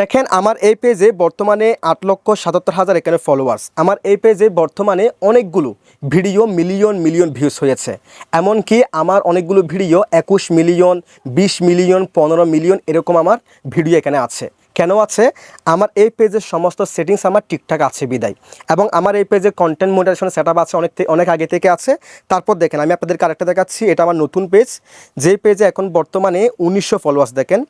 দেখেন, আমার এই পেজে বর্তমানে আট লক্ষ সাতাত্তর হাজার এখানে ফলোয়ার্স আমার এই পেজে বর্তমানে অনেকগুলো ভিডিও মিলিয়ন মিলিয়ন ভিউস হয়েছে। এমনকি আমার অনেকগুলো ভিডিও একুশ মিলিয়ন বিশ মিলিয়ন পনেরো মিলিয়ন এরকম আমার ভিডিও এখানে আছে। কেন আছে? আমার এই পেজের সমস্ত সেটিংস আমার ঠিকঠাক আছে, বিদায়। এবং আমার এই পেজে কন্টেন্ট মোডারেশন সেট আপ আছে অনেক অনেক আগে থেকে আছে। তারপর দেখেন, আমি আপনাদেরকে আরেকটা দেখাচ্ছি। এটা আমার নতুন পেজ যেই পেজে এখন বর্তমানে উনিশশো ফলোয়ার্স দেখেন।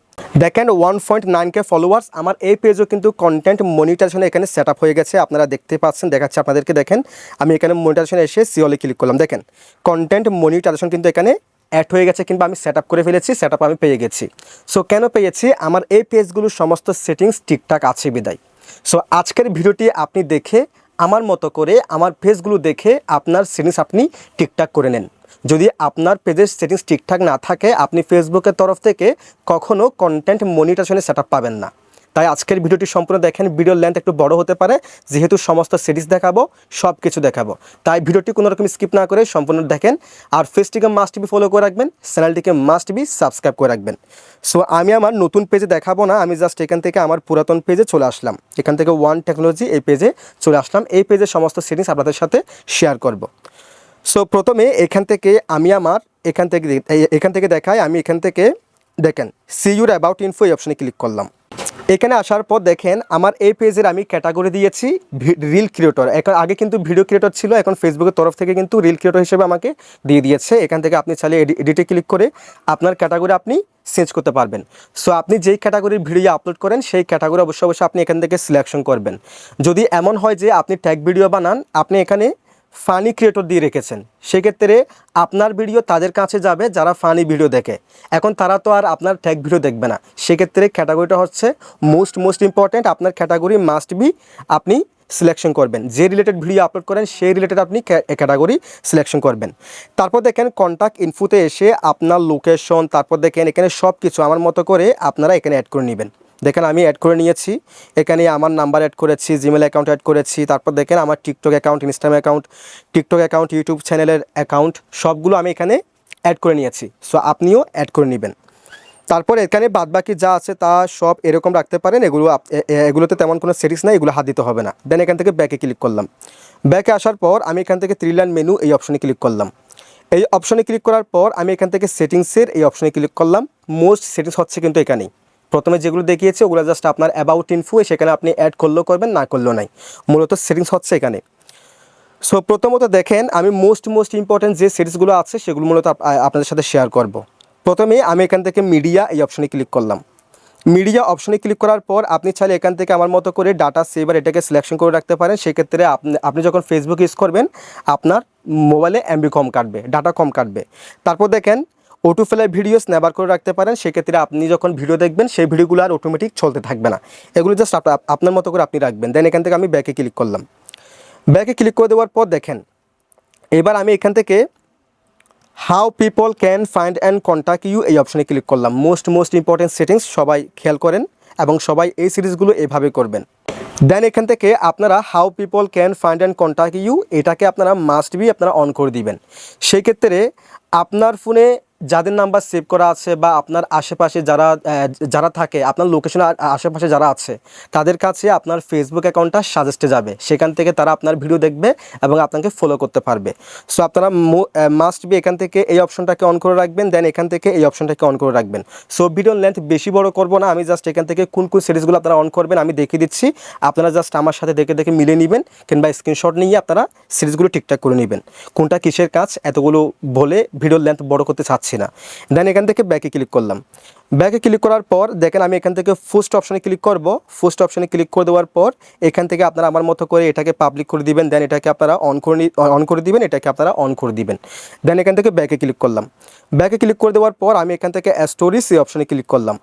দেখেন one point nine K followers আমার এই পেজও কিন্তু কন্টেন্ট মনিটাইজেশন এখানে সেট হয়ে গেছে। আপনারা দেখতে পাচ্ছেন, দেখাচ্ছে আপনাদেরকে, দেখেন। আমি এখানে মনিটাইজেশন এসে সিওলে ক্লিক করলাম। দেখেন কন্টেন্ট মনিটাইজেশন কিন্তু এখানে অ্যাড হয়ে গেছে কিংবা আমি সেট করে ফেলেছি সেট আমি পেয়ে গেছি। সো কেন পেয়েছি? আমার এই পেজগুলোর সমস্ত সেটিংস ঠিকঠাক আছে বিদায়। সো আজকের ভিডিওটি আপনি দেখে, আমার মতো করে আমার পেজগুলো দেখে আপনার সেটিংস আপনি ঠিকঠাক করে নেন। যদি আপনার পেজের সেটিংস ঠিকঠাক না থাকে, আপনি ফেসবুকের তরফ থেকে কখনও কন্টেন্ট মনিটাইজেশনে সেট পাবেন না। তাই আজকের ভিডিওটি সম্পূর্ণ দেখেন। ভিডিওর লেন্থ একটু বড় হতে পারে। যেহেতু সমস্ত সিরিজ দেখাবো সব কিছু দেখাবো। তাই ভিডিওটি কোনো রকম স্কিপ না করে সম্পূর্ণ দেখেন। আর ফেসটিকে মাস্ট বি ফলো করে রাখবেন। চ্যানেলটিকে মাস্ট বি সাবস্ক্রাইব করে রাখবেন। সো আমি আমার নতুন পেজে দেখাবো না। আমি জাস্ট এখান থেকে আমার পুরাতন পেজে চলে আসলাম। এখান থেকে ওয়ান টেকনোলজি এই পেজে চলে আসলাম। এই পেজে সমস্ত সেটিংস আপনাদের সাথে শেয়ার করব। সো প্রথমে এখান থেকে আমি আমার, এখান থেকে এখান থেকে দেখাই। আমি এখান থেকে দেখেন সি ইউর অ্যাবাউট ইনফো এই অপশনে ক্লিক করলাম। এখানে আসার পর দেখেন, আমার এই পেজের আমি ক্যাটাগরি দিয়েছি রিল ক্রিয়েটর এখন আগে কিন্তু ভিডিও ক্রিয়েটর ছিল, এখন ফেসবুকের তরফ থেকে কিন্তু রিল ক্রিয়েটর হিসেবে আমাকে দিয়ে দিয়েছে। এখান থেকে আপনি চাইলে এডিটে ক্লিক করে আপনার ক্যাটাগরি আপনি চেঞ্জ করতে পারবেন। সো আপনি যেই ক্যাটাগরির ভিডিও আপলোড করেন, সেই ক্যাটাগরি অবশ্যই অবশ্যই আপনি এখান থেকে সিলেকশন করবেন। যদি এমন হয় যে আপনি ট্যাগ ভিডিও বানান, আপনি এখানে ফানি ক্রিয়েটর দিয়ে রেখেছেন। সেক্ষেত্রে আপনার ভিডিও তাদের কাছে যাবে যারা ফানি ভিডিও দেখে। এখন তারা তো আর আপনার ট্যাগ ভিডিও দেখবে না। সেক্ষেত্রে ক্যাটাগরিটা হচ্ছে মোস্ট মোস্ট ইম্পর্ট্যান্ট আপনার ক্যাটাগরি মাস্ট বি আপনি সিলেকশন করবেন। যে রিলেটেড ভিডিও আপলোড করেন, সেই রিলেটেড আপনি ক্যাটাগরি সিলেকশন করবেন। তারপর দেখেন কন্ট্যাক্ট ইনফোতে এসে আপনার লোকেশন তারপর দেখেন এখানে সব কিছু আমার মতো করে আপনারা এখানে অ্যাড করে নেবেন। দেখেন আমি অ্যাড করে নিয়েছি। এখানে আমার নাম্বার অ্যাড করেছি জিমেল অ্যাকাউন্ট অ্যাড করেছি, তারপর দেখেন আমার TikTok account Instagram account TikTok account YouTube চ্যানেলের অ্যাকাউন্ট সবগুলো আমি এখানে অ্যাড করে নিয়েছি। সো আপনিও অ্যাড করে নেবেন। তারপর এখানে বাদবাকি যা আছে তা সব এরকম রাখতে পারেন। এগুলো এগুলোতে তেমন কোনো সেটিংস নাই, এগুলো হাত দিতে হবে না। দেন এখান থেকে ব্যাকে ক্লিক করলাম। ব্যাকে আসার পর আমি এখান থেকে থ্রি লাইন মেনু এই অপশনে ক্লিক করলাম। এই অপশনে ক্লিক করার পর আমি এখান থেকে সেটিংসের এই অপশনে ক্লিক করলাম। মোস্ট সেটিংস হচ্ছে কিন্তু এখানেই। প্রথমে যেগুলো দেখিয়েছে, ওগুলো জাস্ট আপনার অ্যাবাউট ইনফো সেখানে আপনি অ্যাড করলেও করবেন, না করলেও নাই। মূলত সেটিংস হচ্ছে এখানে। সো প্রথমত দেখেন, আমি মোস্ট মোস্ট ইম্পর্ট্যান্ট যে সিরিজগুলো আছে, সেগুলো মূলত আপ- আপনাদের সাথে শেয়ার করব। প্রথমে আমি এখান থেকে মিডিয়া এই অপশনে ক্লিক করলাম। মিডিয়া অপশনে ক্লিক করার পর, আপনি চাইলে এখান থেকে আমার মতো করে ডাটা সেভার এটাকে সিলেকশন করে রাখতে পারেন। সেক্ষেত্রে আপনি আপনি যখন ফেসবুক ইউজ করবেন, আপনার মোবাইলে এমবি কম কাটবে ডাটা কম কাটবে। তারপর দেখেন অটো ফেলার ভিডিও স্ন্যাবার করে রাখতে পারেন, সেক্ষেত্রে আপনি যখন ভিডিও দেখবেন, সেই ভিডিওগুলো আর অটোমেটিক চলতে থাকবে না। এগুলো জাস্ট আপনার মতো করে আপনি রাখবেন। দেন এখান থেকে আমি ব্যাকে ক্লিক করলাম। ব্যাকে ক্লিক করে দেওয়ার পর দেখেন, এবার আমি এখান থেকে how people can find and contact you এই অপশনে ক্লিক করলাম। মোস্ট মোস্ট ইম্পর্টেন্ট সেটিংস সবাই খেয়াল করেন এবং সবাই এই সিরিজগুলো এভাবে করবেন। দেন এখান থেকে আপনারা how people can find and contact you এটাকে আপনারা মাস্ট বি আপনারা অন করে দিবেন। সেই ক্ষেত্রে আপনার ফোনে যাদের নাম্বার সেভ করা আছে বা আপনার আশেপাশে যারা যারা থাকে, আপনার লোকেশনের আশেপাশে যারা আছে, তাদের কাছে আপনার ফেসবুক অ্যাকাউন্টটা সাজেস্টে যাবে। সেখান থেকে তারা আপনার ভিডিও দেখবে এবং আপনাকে ফলো করতে পারবে। সো আপনারা মাস্ট বি এখান থেকে এই অপশনটাকে অন করে রাখবেন দেন এখান থেকে এই অপশনটাকে অন করে রাখবেন। সো ভিডিওর লেন্থ বেশি বড় করব না, আমি জাস্ট এখান থেকে কোন কোন সিরিজগুলো আপনারা অন করবেন, আমি দেখিয়ে দিচ্ছি। আপনারা জাস্ট আমার সাথে দেখে দেখে মিলে নেবেন, কিংবা স্ক্রিনশট নিয়ে আপনারা সিরিজগুলো ঠিকঠাক করে নেবেন। কোনটা কিসের কাজ, এতগুলো বলে ভিডিওর লেন্থ বড় করতে চাচ্ছি না। দেন এখান থেকে ব্যাকে ক্লিক করলাম। ব্যাকে ক্লিক করার পর দেখেন আমি এখান থেকে ফুস্ট অপশানে ক্লিক করব। ফুস্ট অপশানে ক্লিক করে দেওয়ার পর এখান থেকে আপনারা আমার মতো করে এটাকে পাবলিক করে দিবেন। দেন এটাকে আপনারা অন করে অন করে দিবেন। এটাকে আপনারা অন করে দিবেন। দেন এখান থেকে ব্যাকে ক্লিক করলাম। ব্যাকে ক্লিক করে দেওয়ার পর আমি এখান থেকে স্টোরিজ এই অপশানে ক্লিক করলাম।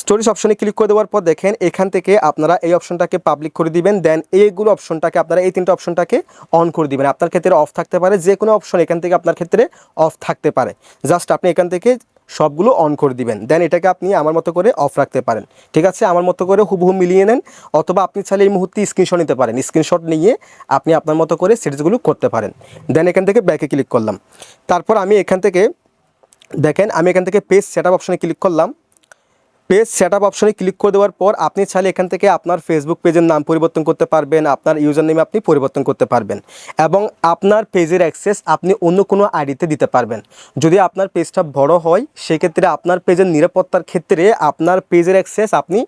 স্টোরিজ অপশনে ক্লিক করে দেওয়ার পর দেখেন এখান থেকে আপনারা এই অপশনটাকে পাবলিক করে দিবেন দেন এইগুলো অপশনটাকে আপনারা এই তিনটা অপশনটাকে অন করে দিবেন। আপনার ক্ষেত্রে অফ থাকতে পারে যে কোনো অপশন এখান থেকে আপনার ক্ষেত্রে অফ থাকতে পারে। জাস্ট আপনি এখান থেকে সবগুলো অন করে দিবেন দেন এটাকে আপনি আমার মতো করে অফ রাখতে পারেন। ঠিক আছে? আমার মতো করে হুবহু মিলিয়ে নেন, অথবা আপনি চাইলে এই মুহূর্তে স্ক্রিনশট নিতে পারেন। স্ক্রিনশট নিয়ে আপনি আপনার মতো করে সিরিজগুলো করতে পারেন। দেন এখান থেকে ব্যাকে ক্লিক করলাম। তারপর আমি এখান থেকে দেখেন, আমি এখান থেকে পেজ সেট আপ অপশনে ক্লিক করলাম। পেজ সেট আপ অপশনে ক্লিক করে দেওয়ার পর আপনি চাইলে এখান থেকে আপনার ফেসবুক পেজের নাম পরিবর্তন করতে পারবেন, আপনার ইউজার নেম আপনি পরিবর্তন করতে পারবেন এবং আপনার পেজের অ্যাক্সেস আপনি অন্য কোনো আইডিতে দিতে পারবেন। যদি আপনার পেজটা বড় হয়, সেক্ষেত্রে আপনার পেজের নিরাপত্তার ক্ষেত্রে আপনার পেজের অ্যাক্সেস আপনি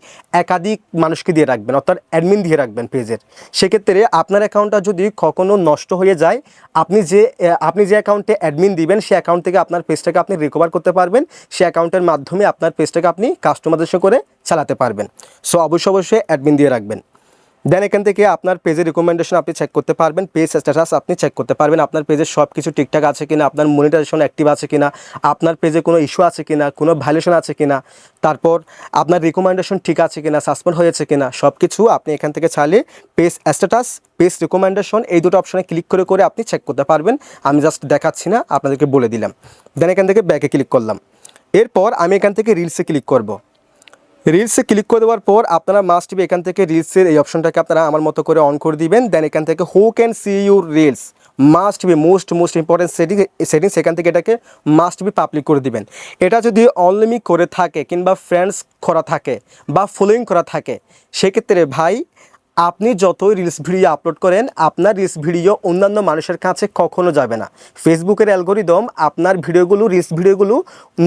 একাধিক মানুষকে দিয়ে রাখবেন, অর্থাৎ অ্যাডমিন দিয়ে রাখবেন পেজের সেক্ষেত্রে আপনার অ্যাকাউন্টটা যদি কখনো নষ্ট হয়ে যায়, আপনি যে আপনি যে অ্যাকাউন্টে অ্যাডমিন দিবেন সেই অ্যাকাউন্ট থেকে আপনার পেজটাকে আপনি রিকভার করতে পারবেন। সেই অ্যাকাউন্টের মাধ্যমে আপনার পেজটাকে আপনি কাস্টমারদের সঙ্গে করে চালাতে পারবেন। সো অবশ্যই অবশ্যই অ্যাডমিন দিয়ে রাখবেন। দেন এখান থেকে আপনার পেজের রিকমেন্ডেশন আপনি চেক করতে পারবেন। পেজ স্ট্যাটাস আপনি চেক করতে পারবেন। আপনার পেজের সব কিছু ঠিকঠাক আছে কিনা, আপনার মনিটাইজেশন অ্যাক্টিভ আছে কিনা, আপনার পেজে কোনো ইস্যু আছে কিনা, কোনো ভ্যালুয়েশন আছে কিনা, তারপর আপনার রিকমেন্ডেশন ঠিক আছে কিনা সাসপেন্ড হয়েছে কিনা সব কিছু আপনি এখান থেকে চাইলে পেজ স্ট্যাটাস পেজ রিকমেন্ডেশন এই দুটো অপশনে ক্লিক করে করে আপনি চেক করতে পারবেন। আমি জাস্ট দেখাচ্ছি না, আপনাদেরকে বলে দিলাম। দেন এখান থেকে ব্যাকে ক্লিক করলাম। এরপর আমি এখান থেকে রিলসে ক্লিক করব। রিলসে ক্লিক করে দেওয়ার পর আপনারা মাস্ট বি এখান থেকে রিলসের এই অপশনটাকে আপনারা আমার মতো করে অন করে দিবেন। দেন এখান থেকে who can see your reels must be most most important setting settings এখান থেকে এটাকে মাস্ট বি পাবলিক করে দিবেন। এটা যদি অনলিমি করে থাকে কিংবা ফ্রেন্ডস করা থাকে বা ফলোয়িং করা থাকে, সেক্ষেত্রে ভাই আপনি যতই রিলস ভিডিও আপলোড করেন, আপনার রিলস ভিডিও অন্যান্য মানুষের কাছে কখনো যাবে না। ফেসবুকের অ্যালগোরিদম আপনার ভিডিওগুলো রিলস ভিডিওগুলো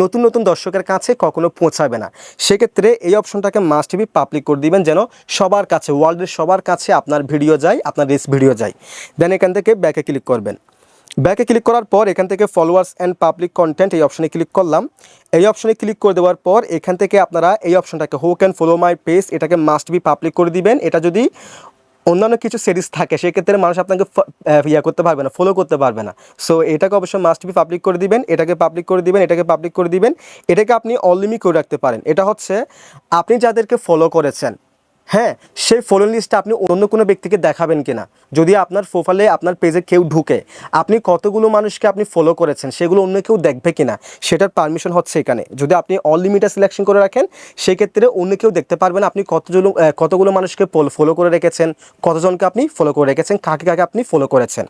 নতুন নতুন দর্শকের কাছে কখনো পৌঁছাবে না। সেক্ষেত্রে এই অপশনটাকে মাস্ট বি পাবলিক করে দিবেন যেন সবার কাছে ওয়ার্ল্ডের সবার কাছে আপনার ভিডিও যায়, আপনার রিলস ভিডিও যায়। দেন এখান থেকে ব্যাকে ক্লিক করবেন। ব্যাকে ক্লিক করার পর এখান থেকে ফলোয়ার্স অ্যান্ড পাবলিক কন্টেন্ট এই অপশনে ক্লিক করলাম। এই অপশনে ক্লিক করে দেওয়ার পর এখান থেকে আপনারা এই অপশনটাকে who can follow my page এটাকে মাস্ট বি পাবলিক করে দিবেন। এটা যদি অন্যান্য কিছু সিরিজ থাকে, সেক্ষেত্রে মানুষ আপনাকে ইয়া করতে পারবে না ফলো করতে পারবে না। সো এটাকে অবশ্যই মাস্ট বি পাবলিক করে দিবেন, এটাকে পাবলিক করে দিবেন, এটাকে পাবলিক করে দিবেন। এটাকে আপনি অনলিমি করে রাখতে পারেন। এটা হচ্ছে আপনি যাদেরকে ফলো করেছেন হ্যাঁ সেই ফলো লিস্টটা আপনি অন্য কোনো ব্যক্তিকে দেখাবেন কিনা? যদি আপনার প্রোফাইলে আপনার পেজে কেউ ঢুকে, আপনি কতগুলো মানুষকে আপনি ফলো করেছেন, সেগুলো অন্য কেউ দেখবে কিনা? সেটার পারমিশন হচ্ছে এখানে। যদি আপনি অনলিমিটেড সিলেকশন করে রাখেন, সেক্ষেত্রে অন্য কেউ দেখতে পারবেন আপনি কতজন কতগুলো মানুষকে ফলো করে রেখেছেন, কতজনকে আপনি ফলো করে রেখেছেন, কাকে কাকে আপনি ফলো করেছেন।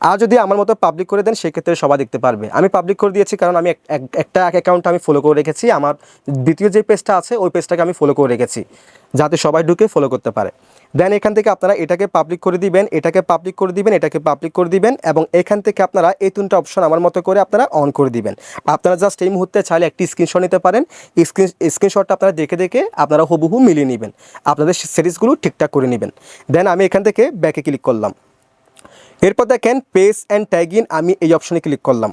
আর যদি আমার মতো পাবলিক করে দেন, সেক্ষেত্রে সবাই দেখতে পারবে। আমি পাবলিক করে দিয়েছি কারণ আমি এক- এক- একটা অ্যাকাউন্ট আমি ফলো করে রেখেছি, আমার দ্বিতীয় যে পেজটা আছে, ওই পেজটাকে আমি ফলো করে রেখেছি। যাতে সবাই ঢুকে ফলো করতে পারে। দেন এখান থেকে আপনারা এটাকে পাবলিক করে দিবেন, এটাকে পাবলিক করে দিবেন, এটাকে পাবলিক করে দিবেন এবং এখান থেকে আপনারা এই তিনটা অপশন আমার মতো করে আপনারা অন করে দিবেন। আপনারা জাস্ট এই মুহূর্তে চাইলে একটি স্ক্রিনশট নিতে পারেন। স্ক্রিন স্ক্রিনশটটা আপনারা দেখে দেখে আপনারা হুবহু মিলিয়ে নেবেন। আপনাদের সিরিজগুলো ঠিকঠাক করে নেবেন। দেন আমি এখান থেকে ব্যাকে ক্লিক করলাম। এরপর দেখেন পেজ অ্যান্ড ট্যাগ ইন আমি এই অপশনে ক্লিক করলাম।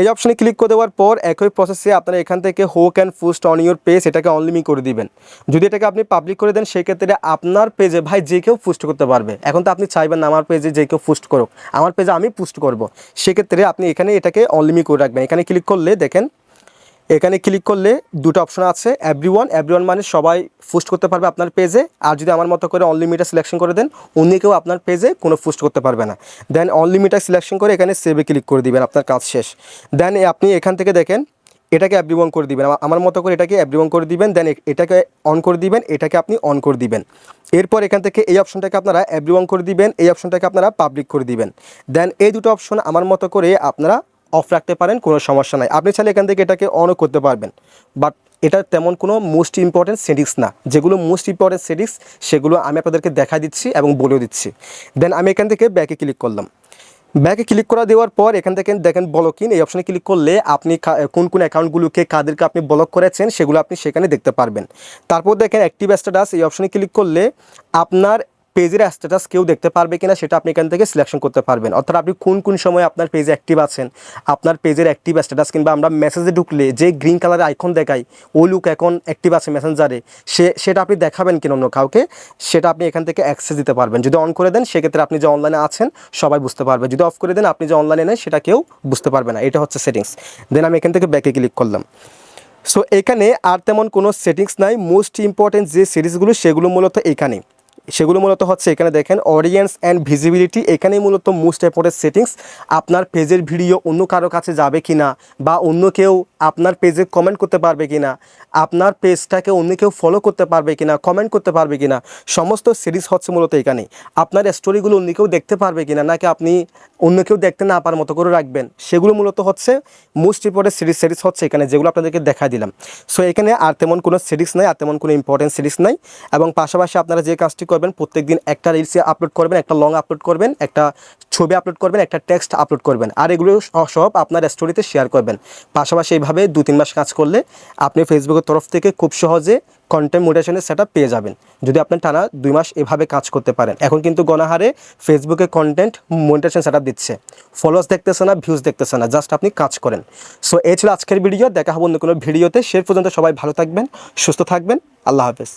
এই অপশানে ক্লিক করে দেওয়ার পর একই প্রসেসে আপনারা এখান থেকে who can post on your page এটাকে অনলিমি করে দিবেন। যদি এটাকে আপনি পাবলিক করে দেন, সেক্ষেত্রে আপনার পেজে ভাই যে কেউ পোস্ট করতে পারবে। এখন তো আপনি চাইবেন আমার পেজে যে কেউ পোস্ট করুক। আমার পেজে আমি পোস্ট করব। সেক্ষেত্রে আপনি এখানে এটাকে অনলিমি করে রাখবেন। এখানে ক্লিক করলে দেখেন এখানে ক্লিক করলে দুটো অপশন আছে এভরি ওয়ান এভরি ওয়ান মানে সবাই পোস্ট করতে পারবে আপনার পেজে আর যদি আমার মতো করে অনলিমিটেড সিলেকশন করে দেন অন্য কেউ আপনার পেজে কোনো পোস্ট করতে পারবে না। দেন অনলিমিটেড সিলেকশন করে এখানে সেভে ক্লিক করে দিবেন আপনার কাজ শেষ। দেন আপনি এখান থেকে দেখেন, এটাকে এভরি ওয়ান করে দিবেন। আমার মতো করে এটাকে এভরি ওয়ান করে দিবেন দেন এটাকে অন করে দিবেন, এটাকে আপনি অন করে দিবেন। এরপর এখান থেকে এই অপশনটাকে আপনারা এভরি ওয়ান করে দিবেন, এই অপশনটাকে আপনারা পাবলিক করে দিবেন। দেন এই দুটো অপশন আমার মতো করে আপনারা অফ রাখতে পারেন, কোনো সমস্যা নাই। আপনি চাইলে এখান থেকে এটাকে অনও করতে পারবেন। বাট এটা তেমন কোনো মোস্ট ইম্পর্টেন্ট সেটিংস না। যেগুলো মোস্ট ইম্পর্টেন্ট সেটিংস সেগুলো আমি আপনাদেরকে দেখা দিচ্ছি এবং বলেও দিচ্ছি। দেন আমি এখান থেকে ব্যাকে ক্লিক করলাম। ব্যাকে ক্লিক করা দেওয়ার পর এখান থেকে দেখেন ব্লক এই অপশানে ক্লিক করলে আপনি কোন কোন অ্যাকাউন্টগুলোকে কাদেরকে আপনি ব্লক করেছেন, সেগুলো আপনি সেখানে দেখতে পারবেন। তারপর দেখেন অ্যাক্টিভ স্ট্যাটাস এই অপশানে ক্লিক করলে আপনার পেজের স্ট্যাটাস কেউ দেখতে পারবে কিনা সেটা আপনি এখান থেকে সিলেকশন করতে পারবেন। অর্থাৎ আপনি কোন কোন সময় আপনার পেজে অ্যাক্টিভ আছেন, আপনার পেজের অ্যাক্টিভ স্ট্যাটাস কিংবা আমরা মেসেজে ঢুকলে যে গ্রিন কালারের আইকন দেখাই, ও লুক এখন অ্যাক্টিভ আছে মেসেঞ্জারে সে, সেটা আপনি দেখাবেন কিনা অন্য কাউকে, সেটা আপনি এখান থেকে অ্যাক্সেস দিতে পারবেন। যদি অন করে দেন, সেক্ষেত্রে আপনি যে অনলাইনে আছেন, সবাই বুঝতে পারবে। যদি অফ করে দেন, আপনি যে অনলাইনে নেন সেটা কেউ বুঝতে পারবে না। এটা হচ্ছে সেটিংস দেন আমি এখান থেকে ব্যাকে ক্লিক করলাম। সো এখানে আর তেমন কোনো সেটিংস নাই। মোস্ট ইম্পর্টেন্ট যে সিরিজগুলো সেগুলো মূলত এখানে। সেগুলো মূলত হচ্ছে এখানে দেখেন অডিয়েন্স অ্যান্ড ভিজিবিলিটি এখানেই মূলত মোস্ট ইম্পর্টেন্ট সেটিংস আপনার পেজের ভিডিও অন্য কারও কাছে যাবে কি না বা অন্য কেউ আপনার পেজে কমেন্ট করতে পারবে কি না আপনার পেজটাকে অন্য কেউ ফলো করতে পারবে কি না কমেন্ট করতে পারবে কি না সমস্ত সিরিজ হচ্ছে মূলত এখানে আপনার স্টোরিগুলো অন্য কেউ দেখতে পারবে কি না নাকি আপনি অন্য কেউ দেখতে না পারার মতো করে রাখবেন, সেগুলো মূলত হচ্ছে মোস্ট ইম্পর্টেন্ট সিরিজ সিরিজ হচ্ছে এখানে যেগুলো আপনাদেরকে দেখা দিলাম। সো এখানে আর তেমন কোনো সিরিজ নাই, আর তেমন কোনো ইম্পর্টেন্ট সিরিজ নাই এবং পাশাপাশি আপনারা যে কাজটি করবেন প্রত্যেক দিন একটা রিলস আপলোড করবেন, একটা লং আপলোড করবেন, একটা ছবি আপলোড করবেন, একটা টেক্সট আপলোড করবেন। আর এগুলো সব আপনার স্টোরিতে শেয়ার করবেন। পাশাপাশি এইভাবে দু তিন মাস কাজ করলে আপনি ফেসবুকের তরফ থেকে খুব সহজে কন্টেন্ট মোটেশনের সেট পেয়ে যাবেন। যদি আপনি টানা দুই মাস এভাবে কাজ করতে পারেন। এখন কিন্তু গণহারে ফেসবুকে কন্টেন্ট মোটেশন সেট দিচ্ছে। ফলোয়ার্স দেখতেছে না ভিউজ দেখতেছে না জাস্ট আপনি কাজ করেন। সো এই ছিল আজকের ভিডিও দেখা হবে অন্য কোনো ভিডিওতে সে পর্যন্ত সবাই ভালো থাকবেন, সুস্থ থাকবেন। আল্লাহ হাফেজ।